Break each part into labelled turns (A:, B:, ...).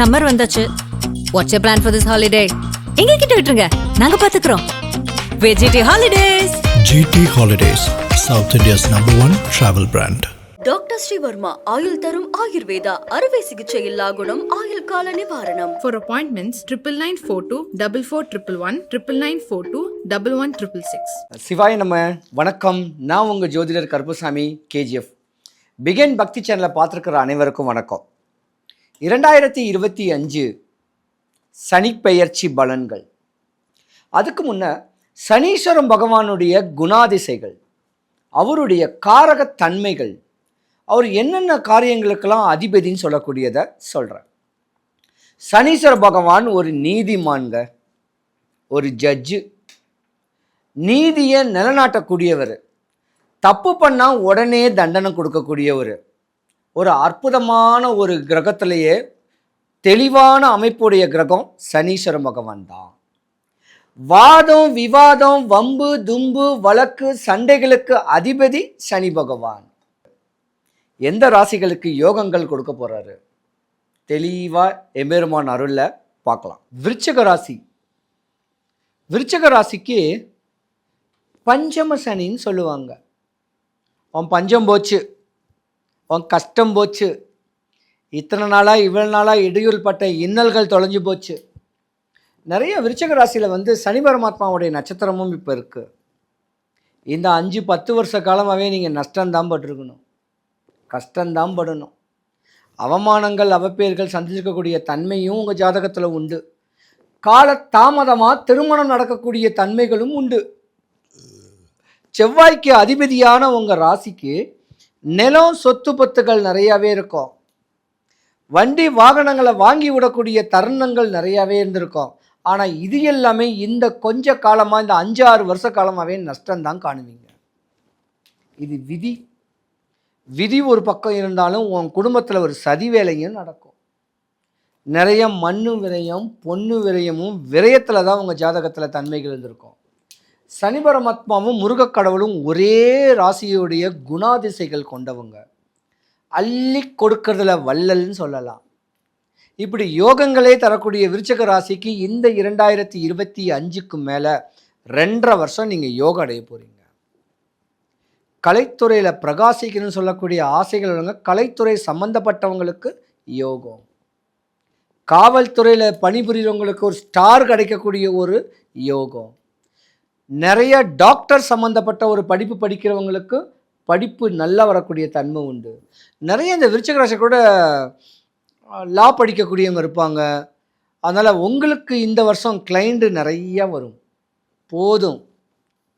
A: Summer வந்தாச்சு. What's you plan for this holiday எங்க கிட்ட விட்டுருங்க. நாங்க பாத்துக்கிறோம். வெஜிடி holidays
B: GT Holidays, South India's number one travel brand.
C: Doctor Shrivarma ஆயுள் தரும் ஆயுர்வேதா அறுவை சிகிச்சை இல்லா குணம் ஆயுள் கால நிவாரணம்
D: For appointments, triple nine four two double four triple one triple nine four two double one triple six.
E: சிவாய நம்ம வணக்கம். நான் உங்கள் ஜோதிடர் கருப்பசாமி கேஜிஎஃப் பிகன் பக்தி சேனலை பார்த்துருக்கிற அனைவருக்கும் வணக்கம். இரண்டாயிரத்தி இருபத்தி அஞ்சு சனிப்பெயர்ச்சி பலன்கள். அதுக்கு முன்ன சனீஸ்வரம் பகவானுடைய குணாதிசைகள் அவருடைய காரகத் தன்மைகள் அவர் என்னென்ன காரியங்களுக்கெல்லாம் அதிபதின்னு சொல்லக்கூடியதை சொல்கிறேன் சனீஸ்வர பகவான் ஒரு நீதிமான்க ஒரு ஜட்ஜு நீதியை நிலநாட்டக்கூடியவர் தப்பு பண்ணால் உடனே தண்டனை கொடுக்கக்கூடியவர் ஒரு அற்புதமான ஒரு கிரகத்திலேயே தெளிவான அமைப்புடைய கிரகம் சனீஸ்வர பகவான் தான். வாதம் விவாதம் வம்பு தும்பு வழக்கு சண்டைகளுக்கு அதிபதி சனி பகவான். எந்த ராசிகளுக்கு யோகங்கள் கொடுக்க போறாரு? தெளிவா எம்பெருமான் அருள்ல பார்க்கலாம். விருச்சக ராசி. விருச்சக ராசிக்கு பஞ்சம சனின்னு சொல்லுவாங்க. அவன் பஞ்சம் போச்சு. உன் கஷ்டம் போச்சு. இத்தனை நாளாக இவ்வளோ நாளாக இடையூறு பட்ட இன்னல்கள் தொலைஞ்சு போச்சு. நிறைய விருச்சக ராசியில் வந்து சனி பரமாத்மாவுடைய நட்சத்திரமும் இப்போ இருக்குது இந்த அஞ்சு பத்து வருஷ காலமாகவே நீங்கள் நஷ்டம்தான் பட்டிருக்கணும். கஷ்டம்தான் படணும். அவமானங்கள் அவப்பேர்கள் சந்திச்சிருக்கக்கூடிய தன்மையும் உங்கள் ஜாதகத்தில் உண்டு. கால தாமதமாக திருமணம் நடக்கக்கூடிய தன்மைகளும் உண்டு. செவ்வாய்க்கு அதிபதியான உங்கள் ராசிக்கு நிலம் சொத்து பத்துகள் நிறையாவே இருக்கும். வண்டி வாகனங்களை வாங்கி விடக்கூடிய தருணங்கள் நிறையாவே இருந்திருக்கும். ஆனால் இது எல்லாமே இந்த கொஞ்ச காலமாக இந்த அஞ்சு ஆறு வருஷ காலமாகவே நஷ்டம்தான் காணுவீங்க. இது விதி. விதி ஒரு பக்கம் இருந்தாலும் உன் குடும்பத்தில் ஒரு சதி வேலையும் நடக்கும். நிறைய மண்ணு விரயம் பொண்ணு விரயமும் விரயத்தில் தான் உங்கள் ஜாதகத்தில் தன்மைகள் இருந்திருக்கும். சனி பரமாத்மாவும் முருகக் கடவுளும் ஒரே ராசியுடைய குணாதிசைகள் கொண்டவங்க. அள்ளி கொடுக்கறதுல வள்ளல்னு சொல்லலாம். இப்படி யோகங்களே தரக்கூடிய விருச்சக ராசிக்கு இந்த இரண்டாயிரத்தி இருபத்தி அஞ்சுக்கு மேலே ரெண்டரை வருஷம் நீங்கள் யோகம் அடைய போகிறீங்க கலைத்துறையில் பிரகாசிக்கணும்னு சொல்லக்கூடிய ஆசைகள் உள்ளவங்க கலைத்துறை சம்மந்தப்பட்டவங்களுக்கு யோகம். காவல்துறையில் பணிபுரியறவங்களுக்கு ஒரு ஸ்டார் கிடைக்கக்கூடிய ஒரு யோகம். நிறைய டாக்டர் சம்மந்தப்பட்ட ஒரு படிப்பு படிக்கிறவங்களுக்கு படிப்பு நல்லா வரக்கூடிய தன்மை உண்டு. நிறைய இந்த விருச்சக ராசி கூட லா படிக்கக்கூடியவங்க இருப்பாங்க. அதனால் உங்களுக்கு இந்த வருஷம் கிளைண்ட்டு நிறையா வரும். போதும்.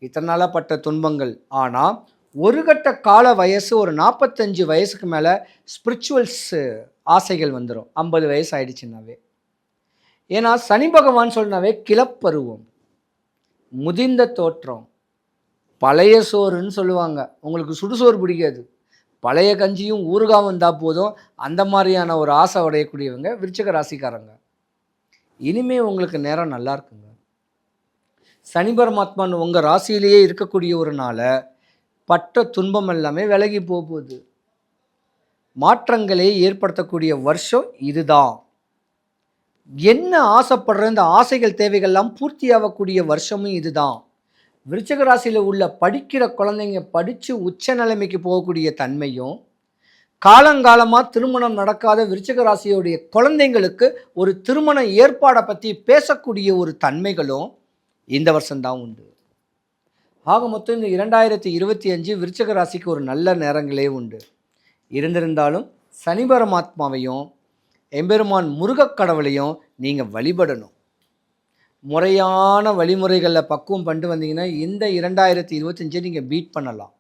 E: இத்தனை நாளாக பட்ட துன்பங்கள். ஆனால் ஒரு கட்ட கால வயசு ஒரு நாற்பத்தஞ்சு வயசுக்கு மேலே ஸ்பிரிச்சுவல்ஸ் ஆசைகள் வந்துடும் ஐம்பது வயசு ஆயிடுச்சுன்னாவே. ஏன்னா சனி பகவான் சொன்னாவே கிளப்பருவம். முதிர்ந்த தோற்றம். பழைய சோறுன்னு சொல்லுவாங்க. உங்களுக்கு சுடுசோறு பிடிக்காது. பழைய கஞ்சியும் ஊறுகாய் வந்தால் போதும். அந்த மாதிரியான ஒரு ஆசை உடையக்கூடியவங்க விருச்சக ராசிக்காரங்க. இனிமே உங்களுக்கு நேரம் நல்லா இருக்குங்க. சனி பரமாத்மான் உங்கள் ராசியிலேயே இருக்கக்கூடிய ஒரு நாளை பட்ட துன்பம் எல்லாமே விலகி போக போகுது. மாற்றங்களை ஏற்படுத்தக்கூடிய வருஷம் இதுதான். என்ன ஆசைப்படுற இந்த ஆசைகள் தேவைகள்லாம் பூர்த்தியாகக்கூடிய வருஷமும் இதுதான். விருச்சிக ராசியில் உள்ள படிக்கிற குழந்தைங்க படித்து உச்ச நிலைமைக்கு போகக்கூடிய தன்மையும் காலங்காலமாக திருமணம் நடக்காத விருச்சகராசியோடைய குழந்தைங்களுக்கு ஒரு திருமண ஏற்பாடை பற்றி பேசக்கூடிய ஒரு தன்மைகளும் இந்த வருஷம்தான் உண்டு. ஆக மொத்தம் இந்த இரண்டாயிரத்தி இருபத்தி அஞ்சு விருச்சிக ராசிக்கு ஒரு நல்ல நேரங்களே உண்டு. இருந்திருந்தாலும் சனி பரமாத்மாவையும் எம்பெருமான் முருகக் கடவுளையும் நீங்கள் வழிபடணும். முறையான வழிமுறைகளில் பக்குவம் பண்ணிட்டு வந்தீங்கன்னா இந்த இரண்டாயிரத்தி இருபத்தஞ்சை நீங்கள் பீட் பண்ணலாம்.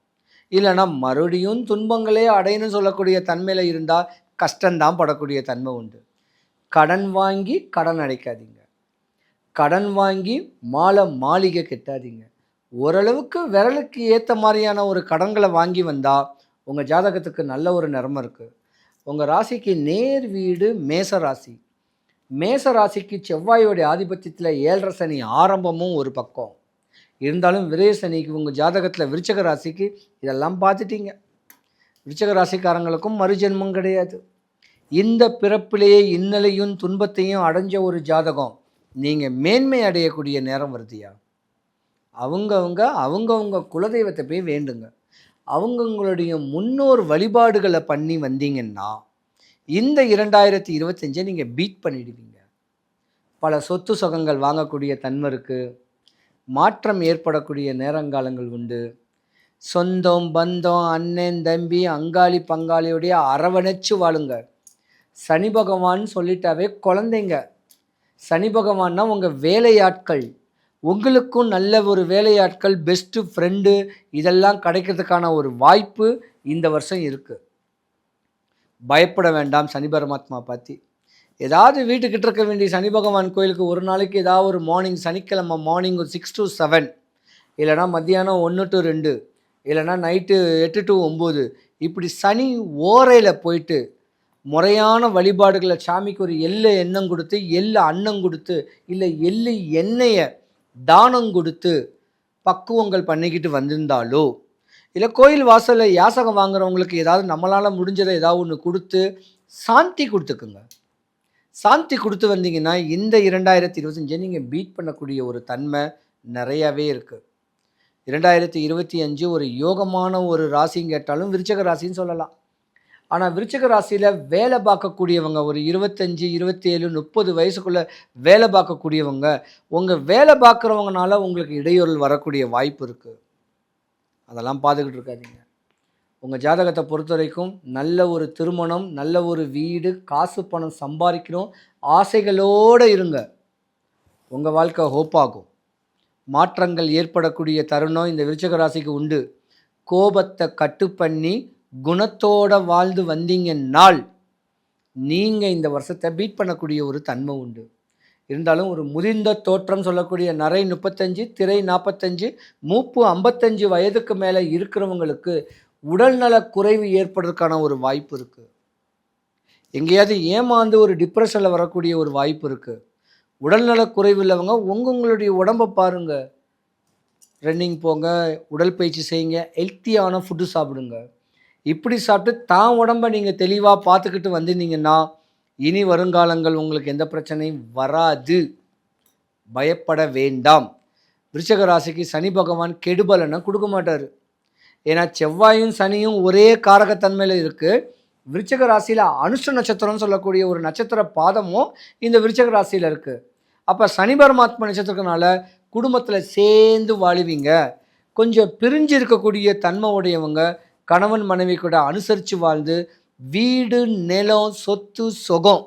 E: இல்லைன்னா மறுபடியும் துன்பங்களே அடையணும்னு சொல்லக்கூடிய தன்மையில் இருந்தால் கஷ்டம்தான் படக்கூடிய தன்மை உண்டு. கடன் வாங்கி கடன் அடைக்காதீங்க. கடன் வாங்கி மாலை மாளிகை கெட்டாதீங்க. ஓரளவுக்கு விரலுக்கு ஏற்ற மாதிரியான ஒரு கடன்களை வாங்கி வந்தால் உங்கள் ஜாதகத்துக்கு நல்ல ஒரு நிறமை இருக்குது உங்கள் ராசிக்கு நேர் வீடு மேச ராசி மேச ராசிக்கு செவ்வாயோடைய ஆதிபத்தியத்தில் ஏழரை சனி ஆரம்பமும் ஒரு பக்கம். இருந்தாலும் விரய சனிக்கு உங்கள் ஜாதகத்தில் விருச்சக ராசிக்கு இதெல்லாம் பார்த்துட்டீங்க. விருச்சக ராசிக்காரங்களுக்கும் மறுஜென்மம் கிடையாது. இந்த பிறப்பிலேயே இன்னலையும் துன்பத்தையும் அடைஞ்ச ஒரு ஜாதகம் நீங்கள் மேன்மை அடையக்கூடிய நேரம் வருதுயா? அவங்கவுங்க அவங்கவுங்க குலதெய்வத்தை போய் வேண்டுங்க. அவங்கவுங்களுடைய முன்னோர் வழிபாடுகளை பண்ணி வந்தீங்கன்னா இந்த இரண்டாயிரத்தி இருபத்தஞ்சை நீங்கள் பீட் பண்ணிடுவீங்க. பல சொத்து சுகங்கள் வாங்கக்கூடிய தன்மை இருக்குது மாற்றம் ஏற்படக்கூடிய நேரங்காலங்கள் உண்டு. சொந்தம் பந்தம் அண்ணன் தம்பி அங்காளி பங்காளியோடைய அரவணைச்சு வாழுங்க. சனி பகவான் சொல்லிட்டாவே குழந்தைங்க. சனி பகவான்னா உங்கள் வேலையாட்கள். உங்களுக்கும் நல்ல ஒரு வேலையாட்கள் பெஸ்ட்டு ஃப்ரெண்டு இதெல்லாம் கிடைக்கிறதுக்கான ஒரு வாய்ப்பு இந்த வருஷம் இருக்குது பயப்பட வேண்டாம் சனி பரமாத்மா பற்றி ஏதாவது வீட்டுக்கிட்ட இருக்க வேண்டிய சனி பகவான் கோயிலுக்கு ஒரு நாளைக்கு ஏதாவது ஒரு மார்னிங் சனிக்கிழமை மார்னிங் ஒரு சிக்ஸ் டு செவன் இல்லைனா மத்தியானம் ஒன்று டு ரெண்டு. இல்லைனா நைட்டு எட்டு டு ஒம்பது. இப்படி சனி ஓரையில் போயிட்டு முறையான வழிபாடுகளை சாமிக்கு ஒரு எள்ளு எண்ணம் கொடுத்து எள்ளு அன்னம் கொடுத்து இல்லை எள்ளு எண்ணெயை தானம் கொடுத்து பக்குவங்கள் பண்ணிக்கிட்டு வந்திருந்தாலோ இல்லை கோயில் வாசலில் யாசகம் வாங்குறவங்களுக்கு ஏதாவது நம்மளால் முடிஞ்சதை ஏதாவது ஒன்று கொடுத்து சாந்தி கொடுத்துக்குங்க. சாந்தி கொடுத்து வந்தீங்கன்னா இந்த இரண்டாயிரத்தி இருபத்தஞ்சை நீங்கள் பீட் பண்ணக்கூடிய ஒரு தன்மை நிறையாவே இருக்குது இரண்டாயிரத்தி இருபத்தி அஞ்சு ஒரு யோகமான ஒரு ராசின்னு கேட்டாலும் விருச்சக ராசின்னு சொல்லலாம். ஆனால் விருச்சக ராசியில் வேலை பார்க்கக்கூடியவங்க ஒரு இருபத்தஞ்சி இருபத்தி ஏழு முப்பது வயசுக்குள்ளே வேலை பார்க்கக்கூடியவங்க உங்கள் வேலை பார்க்குறவங்கனால உங்களுக்கு இடையூறல் வரக்கூடிய வாய்ப்பு இருக்குது அதெல்லாம் பார்த்துக்கிட்டு இருக்காதீங்க. உங்கள் ஜாதகத்தை பொறுத்த வரைக்கும் நல்ல ஒரு திருமணம் நல்ல ஒரு வீடு காசு பணம் சம்பாதிக்கணும். ஆசைகளோடு இருங்க. உங்கள் வாழ்க்கை ஹோப் ஆகும். மாற்றங்கள் ஏற்படக்கூடிய தருணம் இந்த விருச்சக ராசிக்கு உண்டு. கோபத்தை கட்டு பண்ணி குணத்தோட வாழ்ந்து வந்தீங்கன்னால் நீங்கள் இந்த வருஷத்தை பீட் பண்ணக்கூடிய ஒரு தன்மை உண்டு. இருந்தாலும் ஒரு முதிர்ந்த தோற்றம் சொல்லக்கூடிய நரை முப்பத்தஞ்சு திரை நாற்பத்தஞ்சு மூப்பு ஐம்பத்தஞ்சு வயதுக்கு மேலே இருக்கிறவங்களுக்கு உடல்நல குறைவு ஏற்படுறதுக்கான ஒரு வாய்ப்பு இருக்குது எங்கேயாவது ஏமாந்து ஒரு டிப்ரெஷனில் வரக்கூடிய ஒரு வாய்ப்பு இருக்குது உடல்நல குறைவு உள்ளவங்க உங்களுடைய உடம்பை பாருங்கள் ரன்னிங் போங்க உடற்பயிற்சி செய்யுங்க ஹெல்த்தியான ஃபுட்டு சாப்பிடுங்க. இப்படி சாப்பிட்டு தான் உடம்பை நீங்கள் தெளிவாக பார்த்துக்கிட்டு வந்திருந்தீங்கன்னா இனி வருங்காலங்கள் உங்களுக்கு எந்த பிரச்சனையும் வராது. பயப்பட வேண்டாம். விருச்சக ராசிக்கு சனி பகவான் கெடுபலனை கொடுக்க மாட்டார். ஏன்னா செவ்வாயும் சனியும் ஒரே காரகத்தன்மையில் இருக்குது விருச்சக ராசியில் அனுஷ்ட நட்சத்திரம்னு சொல்லக்கூடிய ஒரு நட்சத்திர பாதமும் இந்த விருச்சக ராசியில் இருக்குது அப்போ சனி பரமாத்மா நட்சத்திரத்தினால குடும்பத்தில் சேர்ந்து வாழுவீங்க. கொஞ்சம் பிரிஞ்சு இருக்கக்கூடிய தன்மை உடையவங்க கணவன் மனைவி கூட அனுசரித்து வாழ்ந்து வீடு நிலம் சொத்து சுகம்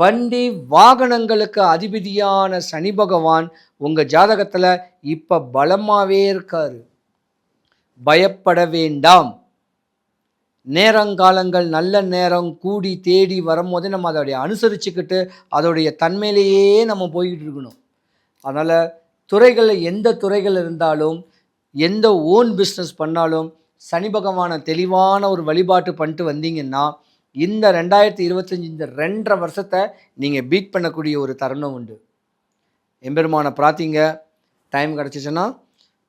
E: வண்டி வாகனங்களுக்கு அதிபதியான சனி பகவான் உங்கள் ஜாதகத்தில் இப்போ பலமாகவே இருக்கார். பயப்பட வேண்டாம். நேரங்காலங்கள் நல்ல நேரம் கூடி தேடி வரும்போதே நம்ம அதோடைய அனுசரிச்சுக்கிட்டு அதோடைய தன்மையிலேயே நம்ம போய்கிட்டு இருக்கணும். அதனால் துறைகளில் எந்த துறைகள் இருந்தாலும் எந்த ஓன் பிஸ்னஸ் பண்ணாலும் சனி பகவானை தெளிவான ஒரு வழிபாட்டு பண்ணிட்டு வந்தீங்கன்னா இந்த ரெண்டாயிரத்தி இருபத்தஞ்சி இந்த ரெண்டரை வருஷத்தை நீங்கள் பீட் பண்ணக்கூடிய ஒரு தருணம் உண்டு. எம்பெருமானை பிரார்த்திங்க. டைம் கிடச்சிச்சுன்னா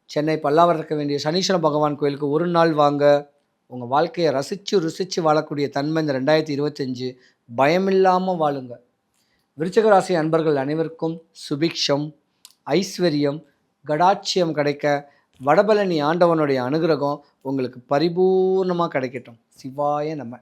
E: சென்னை பல்லாவரம் இருக்க வேண்டிய சனீஸ்வர பகவான் கோயிலுக்கு ஒரு நாள் வாங்க. உங்கள் வாழ்க்கையை ரசித்து ருசித்து வாழக்கூடிய தன்மை இந்த ரெண்டாயிரத்தி இருபத்தஞ்சு பயமில்லாமல் வாழுங்க. விருச்சக ராசி அன்பர்கள் அனைவருக்கும் சுபிக்ஷம் ஐஸ்வர்யம் கடாட்சியம் கிடைக்க வடபழனி ஆண்டவனுடைய அனுகிரகம் உங்களுக்கு பரிபூர்ணமாக கிடைக்கட்டும். சிவாய நம்ம